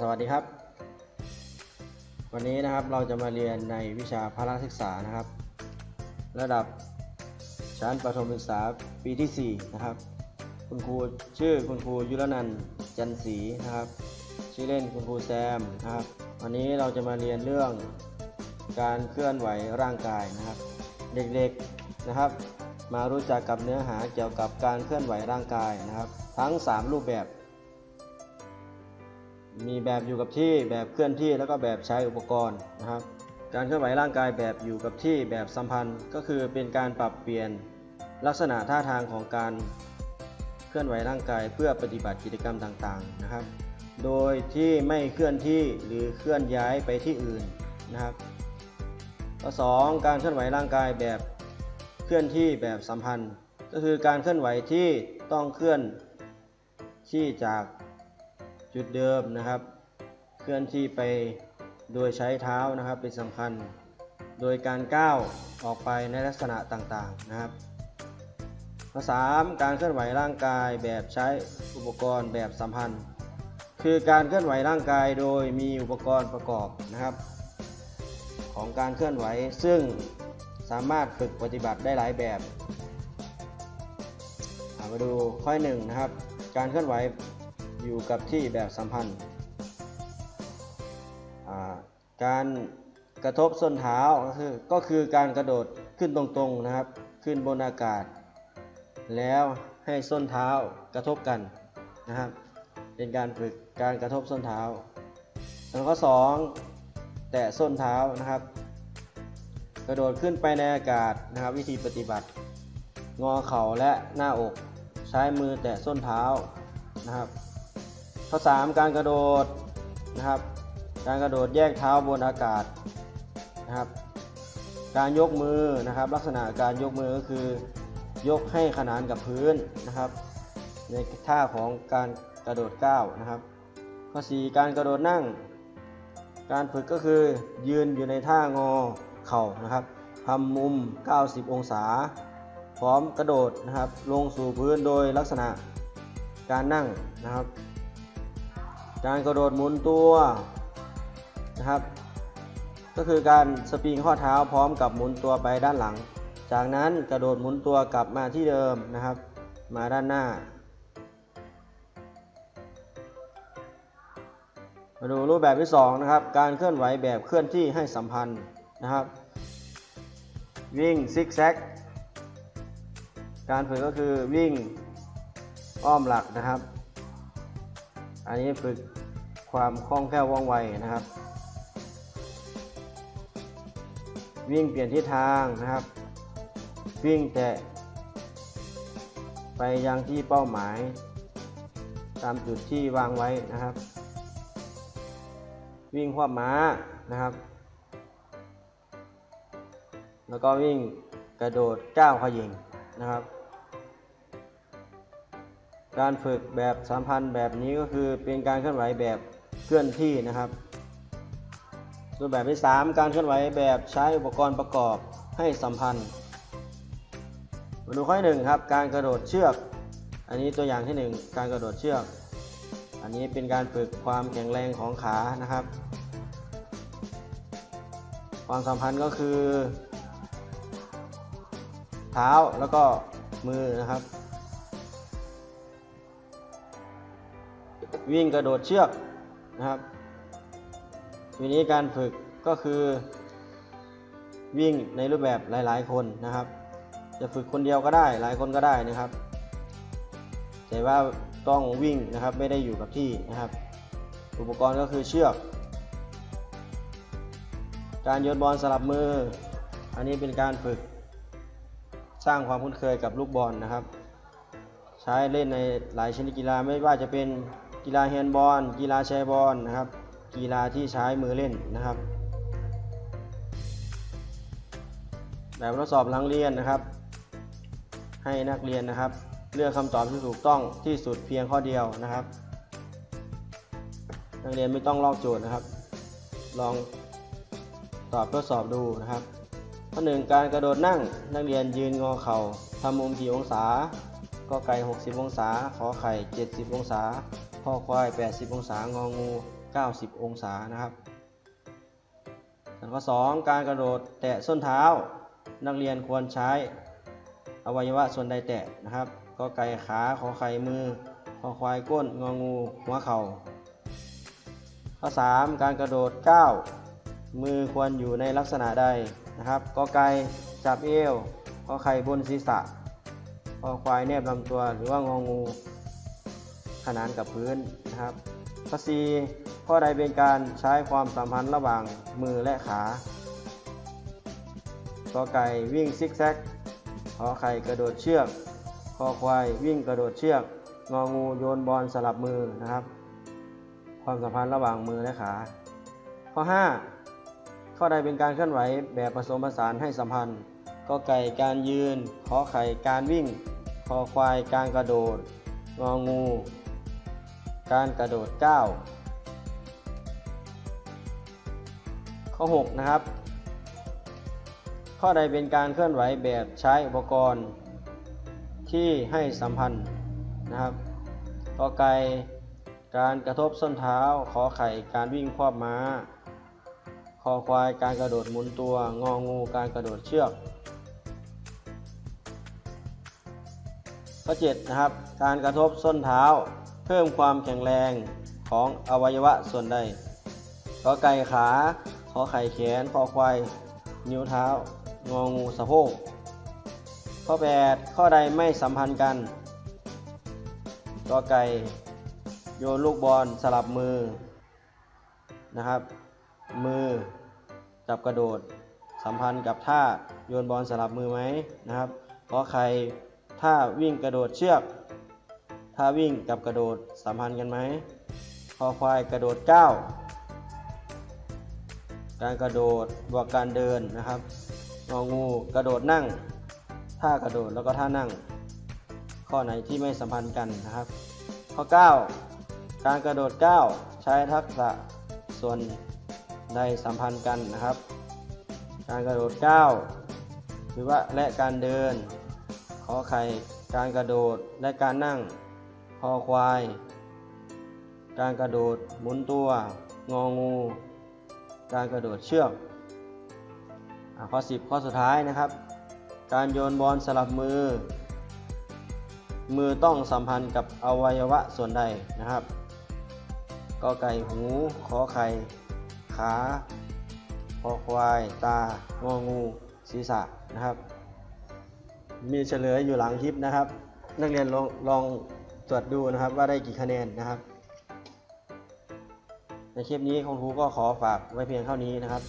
สวัสดีครับ วันนี้นะครับเราจะมาเรียนในวิชาพละศึกษานะครับ ระดับชั้นประถมศึกษาปีที่ 4 นะครับ คุณครูชื่อคุณครูยุรนันจันศรีนะครับ ชื่อเล่นคุณครูแซมนะครับ วันนี้เราจะมาเรียนเรื่องการเคลื่อนไหวร่างกายนะครับ เด็กๆนะครับ มารู้จักกับเนื้อหาเกี่ยวกับการเคลื่อนไหวร่างกายนะครับ ทั้ง 3 รูปแบบ มีแบบอยู่กับที่แบบเคลื่อนที่แล้วก็แบบใช้อุปกรณ์นะครับ การเคลื่อนไหวร่างกายแบบอยู่กับที่แบบสัมพันธ์ ก็คือเป็นการปรับเปลี่ยนลักษณะท่าทางของการเคลื่อนไหวร่างกายเพื่อปฏิบัติกิจกรรมต่างๆนะครับ โดยที่ไม่เคลื่อนที่หรือเคลื่อนย้ายไปที่อื่นนะครับข้อสองการเคลื่อนไหวร่างกายแบบเคลื่อนที่แบบสัมพันธ์ ก็คือการเคลื่อนไหวที่ต้องเคลื่อนที่จาก จุดเดิมนะครับ เคลื่อนที่ไปโดยใช้เท้านะครับเป็นสำคัญ โดยการก้าวออกไปในลักษณะต่างๆนะครับข้อสามการเคลื่อนไหวร่างกายแบบใช้อุปกรณ์แบบสัมพันธ์ คือการเคลื่อนไหวร่างกายโดยมีอุปกรณ์ประกอบนะครับ ของการเคลื่อนไหวซึ่งสามารถฝึกปฏิบัติได้หลายแบบมาดูข้อหนึ่งนะครับ การเคลื่อนไหว อยู่กับที่แบบสัมพันธ์การกระทบส้นเท้าก็คือก็คือการกระโดดขึ้นตรงๆนะครับ ขึ้นบนอากาศ แล้วให้ส้นเท้ากระทบกันนะครับ เป็นการฝึกการกระทบส้นเท้าส่วข้อ2แตะส้นเท้านะครับ กระโดดขึ้นไปในอากาศนะครับ วิธีปฏิบัติ งอเข่าและหน้าอก ใช้มือแตะส้นเท้านะครับ ข้อ 3 การกระโดดนะครับ การกระโดดแยกเท้าบนอากาศนะครับ การยกมือนะครับ ลักษณะการยกมือก็คือยกให้ขนานกับพื้นนะครับ ในท่าของการกระโดดก้าวนะครับ ข้อ 4 การกระโดดนั่ง การฝึกก็คือยืนอยู่ในท่างอเข่านะครับทำมุม 90 องศา พร้อมกระโดดนะครับ ลงสู่พื้นโดยลักษณะการนั่งนะครับ การกระโดดหมุนตัวนะครับ ก็คือการสปริงข้อเท้าพร้อมกับหมุนตัวไปด้านหลัง จากนั้นกระโดดหมุนตัวกลับมาที่เดิมนะครับ มาด้านหน้า มาดูรูปแบบที่2นะครับการเคลื่อนไหวแบบเคลื่อนที่ให้สัมพันธ์นะครับ วิ่งซิกแซกการฝึกก็คือวิ่งอ้อมหลักนะครับ อันนี้ฝึกความคล่องแคล่วว่องไวนะครับ วิ่งเปลี่ยนทิศทางนะครับ วิ่งแต่ไปยังที่เป้าหมาย ตามจุดที่วางไว้นะครับ วิ่งควบม้านะครับ แล้วก็วิ่งกระโดดก้าวขยิงนะครับ การฝึกแบบสัมพันธ์แบบนี้ก็คือเป็นการเคลื่อนไหวแบบเคลื่อนที่นะครับรูปแบบที่ 3 การเคลื่อนไหวแบบใช้อุปกรณ์ประกอบให้สัมพันธ์มาดูข้อหนึ่งครับ การกระโดดเชือก อันนี้ตัวอย่างที่ 1 การกระโดดเชือก อันนี้เป็นการฝึกความแข็งแรงของขานะครับ ความสัมพันธ์ก็คือ เท้าแล้วก็มือนะครับ วิ่งกระโดดเชือกนะครับทีนี้การฝึกก็คือ วิ่งในรูปแบบหลาย ๆ คนนะครับ จะฝึกคนเดียวก็ได้หลายคนก็ได้นะครับ แต่ว่าต้องวิ่งนะครับไม่ได้อยู่กับที่นะครับ อุปกรณ์ก็คือเชือก การโยนบอลสลับมือ อันนี้เป็นการฝึกสร้างความคุ้นเคยกับลูกบอลนะครับ ใช้เล่นในหลายชนิดกีฬาไม่ว่าจะเป็น กีฬาแฮนด์บอล กีฬาแชร์บอลนะครับ กีฬาที่ใช้มือเล่นนะครับ แบบทดสอบหลังเรียนนะครับ ให้นักเรียนนะครับ เลือกคำตอบที่ถูกต้องที่สุดเพียงข้อเดียวนะครับ นักเรียนไม่ต้องลอกโจทย์นะครับ ลองตอบทดสอบดูนะครับข้อหนึ่งการกระโดดนั่งนักเรียนยืนงอเข่าทำมุมกี่องศา ก็ไก่ 60 องศา ขอไข่ 70 องศา ข้อควาย 80 องศางองู 90 องศานะครับส่วนข้อ 2 การกระโดดแตะส้นเท้า นักเรียนควรใช้อวัยวะส่วนใดแตะนะครับก็ไก่ขาขอไข่มือคอควายก้นงองูหัวเข่าข้อ 3 การกระโดดก้าวมือควรอยู่ในลักษณะใดนะครับก็ไก่จับเอวขอไข่บนศีรษะคอควายแนบลำตัวหรือว่างองู ขนานกับพื้นนะครับข้อ4ข้อใดเป็นการใช้ความสัมพันธ์ระหว่างมือและขาก็ไก่วิ่งซิกแซกขอไข่กระโดดเชือกคอควายวิ่งกระโดดเชือก งองูโยนบอลสลับมือนะครับ ความสัมพันธ์ระหว่างมือและขา ข้อ 5 ข้อใดเป็นการเคลื่อนไหวแบบผสมผสานให้สัมพันธ์ก็ไก่การยืนขอไข่การวิ่งคอควายการกระโดด งองู การกระโดดก้าวข้อ6นะครับ ข้อใดเป็นการเคลื่อนไหวแบบใช้อุปกรณ์ที่ให้สัมพันธ์นะครับก็ไก่การกระทบส้นเท้าขอไข่การวิ่งครอบม้า คอควายการกระโดดหมุนตัว งองูการกระโดดเชือกข้อ7นะครับ การกระทบส้นเท้า พิ่มความแข็งแรงของอวัยวะส่วนใดก็ไก่ขาขอไข่แขนคอควายนิ้วเท้างองูสะโพกข้อ 8 ข้อใดไม่สัมพันธ์กันก็ไก่โยนลูกบอลสลับมือนะครับ มือกับกระโดดสัมพันธ์กับท่าโยนบอลสลับมือไหมนะครับขอไข่ท่าวิ่งกระโดดเชือก ท่าวิ่งกับกระโดดสัมพันธ์กันไหมคอควายกระโดดก้าวการกระโดดบวกการเดินนะครับงองูกระโดดนั่ง ท่ากระโดดแล้วก็ท่านั่ง ข้อไหนที่ไม่สัมพันธ์กันนะครับ ข้อ 9 การกระโดดก้าวใช้ทักษะส่วนใดสัมพันธ์กันนะครับ การกระโดดก้าวหรือว่าและการเดิน ขอไข่การกระโดดและการนั่ง คอควาย การกระโดดหมุนตัว งองู การกระโดดเชือกอข้อ 10 ข้อสุดท้ายนะครับ การโยนบอลสลับมือ มือต้องสัมพันธ์กับอวัยวะส่วนใดนะครับก็ไก่หูขอไข่ ขาคอควาย ตา งองู ศีรษะนะครับ มีเฉลยอยู่หลังคลิปนะครับ นักเรียนลองลอง ตรวจดูนะครับว่าได้กี่คะแนนนะครับ ในคลิปนี้คุณครูก็ขอฝากไว้เพียงเท่านี้นะครับ